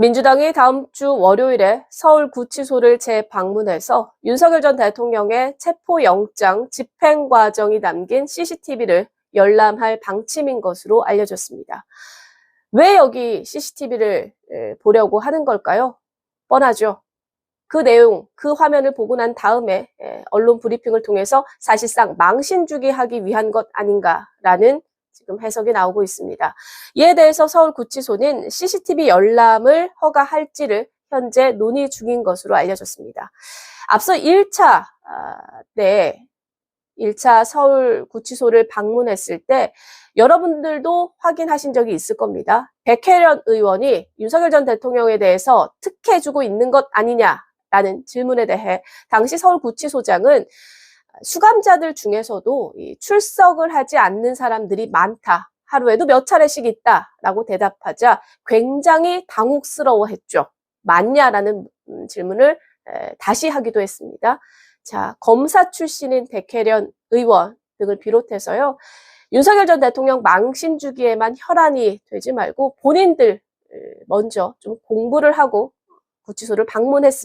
민주당이 다음 주 월요일에 서울 구치소를 재방문해서 윤석열 전 대통령의 체포영장 집행 과정이 담긴 CCTV를 열람할 방침인 것으로 알려졌습니다. 왜 여기 CCTV를 보려고 하는 걸까요? 뻔하죠. 그 내용, 그 화면을 보고 난 다음에 에, 언론 브리핑을 통해서 사실상 망신주기 하기 위한 것 아닌가라는 지금 해석이 나오고 있습니다. 이에 대해서 서울구치소는 CCTV 열람을 허가할지를 현재 논의 중인 것으로 알려졌습니다. 앞서 1차 때 1차 서울구치소를 방문했을 때 여러분들도 확인하신 적이 있을 겁니다. 백혜련 의원이 윤석열 전 대통령에 대해서 특혜 주고 있는 것 아니냐라는 질문에 대해 당시 서울구치소장은 수감자들 중에서도 이 출석을 하지 않는 사람들이 많다. 하루에도 몇 차례씩 있다라고 대답하자 굉장히 당혹스러워했죠. 맞냐라는 음, 질문을 에, 다시 하기도 했습니다. 자, 검사 출신인 백혜련 의원 등을 비롯해서요. 윤석열 전 대통령 망신 주기에만 혈안이 되지 말고 본인들 에, 먼저 좀 공부를 하고 구치소를 방문했으면